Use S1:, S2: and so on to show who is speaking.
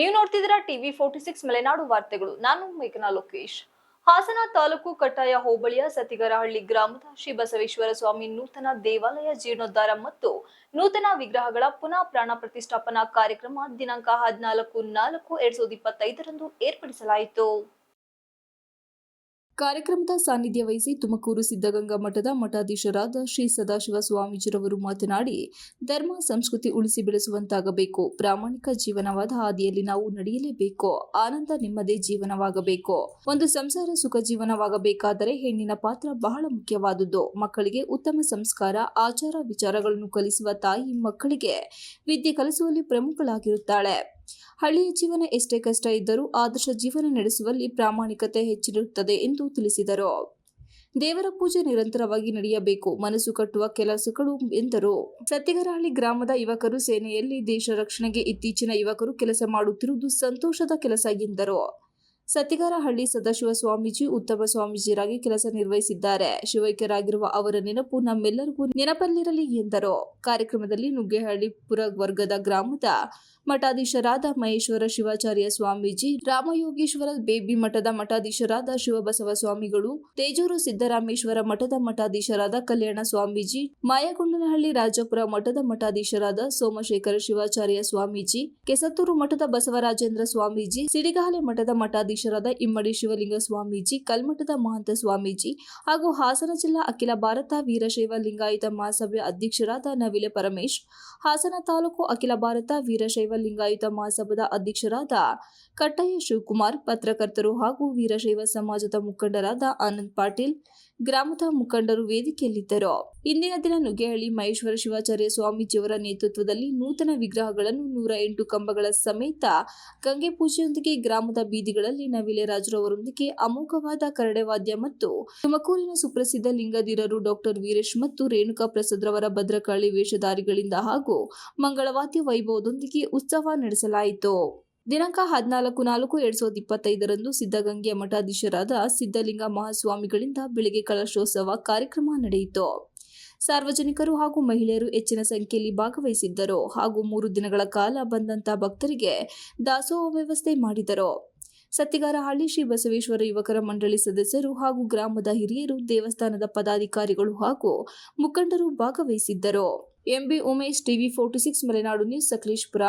S1: ನೀವು ನೋಡ್ತಿದ್ದೀರಾ TV forty six Malenadu ವಾರ್ತೆಗಳು. ನಾನು ಮೇಘನಾ ಲೋಕೇಶ್. ಹಾಸನ ತಾಲೂಕು ಕಟ್ಟಾಯ ಹೋಬಳಿಯ ಸತಿಗರಹಳ್ಳಿ ಗ್ರಾಮದ ಶ್ರೀ ಬಸವೇಶ್ವರ ಸ್ವಾಮಿ ನೂತನ ದೇವಾಲಯ ಜೀರ್ಣೋದ್ಧಾರ ಮತ್ತು ನೂತನ ವಿಗ್ರಹಗಳ ಪುನಃ ಪ್ರಾಣ ಪ್ರತಿಷ್ಠಾಪನಾ ಕಾರ್ಯಕ್ರಮ ದಿನಾಂಕ ಹದಿನಾಲ್ಕು ನಾಲ್ಕು ಎರಡ್ ಸಾವಿರದ ಇಪ್ಪತ್ತೈದರಂದು ಏರ್ಪಡಿಸಲಾಯಿತು. ಕಾರ್ಯಕ್ರಮದ ಸಾನ್ನಿಧ್ಯ ವಹಿಸಿ ತುಮಕೂರು ಸಿದ್ಧಗಂಗಾ ಮಠದ ಮಠಾಧೀಶರಾದ ಶ್ರೀ ಸದಾಶಿವ ಸ್ವಾಮೀಜಿರವರು ಮಾತನಾಡಿ, ಧರ್ಮ, ಸಂಸ್ಕೃತಿ ಉಳಿಸಿ ಬೆಳೆಸುವಂತಾಗಬೇಕು. ಪ್ರಾಮಾಣಿಕ ಜೀವನವಾದ ಹಾದಿಯಲ್ಲಿ ನಾವು ನಡೆಯಲೇಬೇಕು. ಆನಂದ ನಿಮ್ಮದೇ ಜೀವನವಾಗಬೇಕು. ಒಂದು ಸಂಸಾರ ಸುಖ ಜೀವನವಾಗಬೇಕಾದರೆ ಹೆಣ್ಣಿನ ಪಾತ್ರ ಬಹಳ ಮುಖ್ಯವಾದುದು. ಮಕ್ಕಳಿಗೆ ಉತ್ತಮ ಸಂಸ್ಕಾರ, ಆಚಾರ ವಿಚಾರಗಳನ್ನು ಕಲಿಸುವ ತಾಯಿ ಮಕ್ಕಳಿಗೆ ವಿದ್ಯೆ ಕಲಿಸುವಲ್ಲಿ ಪ್ರಮುಖಳಾಗಿರುತ್ತಾಳೆ. ಹಳ್ಳಿಯ ಜೀವನ ಎಷ್ಟೇ ಕಷ್ಟ ಇದ್ದರೂ ಆದರ್ಶ ಜೀವನ ನಡೆಸುವಲ್ಲಿ ಪ್ರಾಮಾಣಿಕತೆ ಹೆಚ್ಚಿರುತ್ತದೆ ಎಂದು ತಿಳಿಸಿದರು. ದೇವರ ಪೂಜೆ ನಿರಂತರವಾಗಿ ನಡೆಯಬೇಕು, ಮನಸ್ಸು ಕಟ್ಟುವ ಕೆಲಸಗಳು ಎಂದರು. ಸತ್ತಿಗರಹಳ್ಳಿ ಗ್ರಾಮದ ಯುವಕರು ಸೇನೆಯಲ್ಲಿ ದೇಶ ರಕ್ಷಣೆಗೆ ಇತ್ತೀಚಿನ ಯುವಕರು ಕೆಲಸ ಮಾಡುತ್ತಿರುವುದು ಸಂತೋಷದ ಕೆಲಸ ಎಂದರು. ಸತ್ತಿಗಾರಹಳ್ಳಿ ಸದಾಶಿವ ಸ್ವಾಮೀಜಿ, ಉತ್ತಮ ಸ್ವಾಮೀಜಿಯರಾಗಿ ಕೆಲಸ ನಿರ್ವಹಿಸಿದ್ದಾರೆ. ಶಿವೈಕ್ಯರಾಗಿರುವ ಅವರ ನೆನಪು ನಮ್ಮೆಲ್ಲರಿಗೂ ನೆನಪಲ್ಲಿರಲಿ ಎಂದರು. ಕಾರ್ಯಕ್ರಮದಲ್ಲಿ ನುಗ್ಗೇಹಳ್ಳಿ ಪುರ ವರ್ಗದ ಗ್ರಾಮದ ಮಠಾಧೀಶರಾದ ಮಹೇಶ್ವರ ಶಿವಾಚಾರ್ಯ ಸ್ವಾಮೀಜಿ, ರಾಮಯೋಗೇಶ್ವರ ಬೇಬಿ ಮಠದ ಮಠಾಧೀಶರಾದ ಶಿವಬಸವ ಸ್ವಾಮಿಗಳು, ತೇಜೂರು ಸಿದ್ದರಾಮೇಶ್ವರ ಮಠದ ಮಠಾಧೀಶರಾದ ಕಲ್ಯಾಣ ಸ್ವಾಮೀಜಿ ಮಾಯಗೊಂಡನಹಳ್ಳಿ ರಾಜಪುರ ಮಠದ ಮಠಾಧೀಶರಾದ ಸೋಮಶೇಖರ ಶಿವಾಚಾರ್ಯ ಸ್ವಾಮೀಜಿ, ಕೆಸತ್ತೂರು ಮಠದ ಬಸವರಾಜೇಂದ್ರ ಸ್ವಾಮೀಜಿ, ಸಿಡಿಗಾಲೆ ಮಠದ ಮಠಾಧೀಶರಾದ ಇಮ್ಮಡಿ ಶಿವಲಿಂಗ ಸ್ವಾಮೀಜಿ ಕಲ್ಮಠದ ಮಹಂತ ಸ್ವಾಮೀಜಿ ಹಾಗೂ ಹಾಸನ ಜಿಲ್ಲಾ ಅಖಿಲ ಭಾರತ ವೀರಶೈವ ಲಿಂಗಾಯತ ಮಹಾಸಭೆ ಅಧ್ಯಕ್ಷರಾದ ನವಿಲೆ ಪರಮೇಶ್, ಹಾಸನ ತಾಲೂಕು ಅಖಿಲ ಭಾರತ ವೀರಶೈವ ಲಿಂಗಾಯತ ಮಹಾಸಭಾದ ಅಧ್ಯಕ್ಷರಾದ ಕಟ್ಟಯ್ಯ ಶಿವಕುಮಾರ್, ಪತ್ರಕರ್ತರು ಹಾಗೂ ವೀರಶೈವ ಸಮಾಜದ ಮುಖಂಡರಾದ ಆನಂದ್ ಪಾಟೀಲ್, ಗ್ರಾಮದ ಮುಖಂಡರು ವೇದಿಕೆಯಲ್ಲಿದ್ದರು. ಇಂದಿನ ದಿನ ನುಗ್ಗೇಹಳ್ಳಿ ಮಹೇಶ್ವರ ಶಿವಾಚಾರ್ಯ ಸ್ವಾಮೀಜಿಯವರ ನೇತೃತ್ವದಲ್ಲಿ ನೂತನ ವಿಗ್ರಹಗಳನ್ನು ನೂರ ಎಂಟು ಕಂಬಗಳ ಸಮೇತ ಗಂಗೆ ಪೂಜೆಯೊಂದಿಗೆ ಗ್ರಾಮದ ಬೀದಿಗಳಲ್ಲಿ ನವಿಲೆ ರಾಜರವರೊಂದಿಗೆ ಅಮೋಘವಾದ ಕರಡೆ ವಾದ್ಯ ಮತ್ತು ತುಮಕೂರಿನ ಸುಪ್ರಸಿದ್ಧ ಲಿಂಗಧೀರರು ಡಾಕ್ಟರ್ ವೀರೇಶ್ ಮತ್ತು ರೇಣುಕಾ ಪ್ರಸಾದ್ರವರ ಭದ್ರಕಾಳಿ ವೇಷಧಾರಿಗಳಿಂದ ಹಾಗೂ ಮಂಗಳವಾದ್ಯ ವೈಭವದೊಂದಿಗೆ ಉತ್ಸವ ನಡೆಸಲಾಯಿತು. ದಿನಾಂಕ ಹದಿನಾಲ್ಕು ನಾಲ್ಕು ಎರಡ್ ಸಾವಿರದ ಇಪ್ಪತ್ತೈದರಂದು ಸಿದ್ಧಗಂಗೆಯ ಮಠಾಧೀಶರಾದ ಸಿದ್ಧಲಿಂಗ ಮಹಾಸ್ವಾಮಿಗಳಿಂದ ಬೆಳಗ್ಗೆ ಕಲಶೋತ್ಸವ ಕಾರ್ಯಕ್ರಮ ನಡೆಯಿತು. ಸಾರ್ವಜನಿಕರು ಹಾಗೂ ಮಹಿಳೆಯರು ಹೆಚ್ಚಿನ ಸಂಖ್ಯೆಯಲ್ಲಿ ಭಾಗವಹಿಸಿದ್ದರು ಹಾಗೂ ಮೂರು ದಿನಗಳ ಕಾಲ ಬಂದಂತ ಭಕ್ತರಿಗೆ ದಾಸೋಹ ವ್ಯವಸ್ಥೆ ಮಾಡಿದರು. ಸತ್ತಿಗಾರಹಳ್ಳಿ ಶ್ರೀ ಬಸವೇಶ್ವರ ಯುವಕರ ಮಂಡಳಿ ಸದಸ್ಯರು ಹಾಗೂ ಗ್ರಾಮದ ಹಿರಿಯರು ದೇವಸ್ಥಾನದ ಪದಾಧಿಕಾರಿಗಳು ಹಾಗೂ ಮುಖಂಡರು ಭಾಗವಹಿಸಿದ್ದರು. MB Umesh, TV forty six, Malenadu news, Sakleshpur.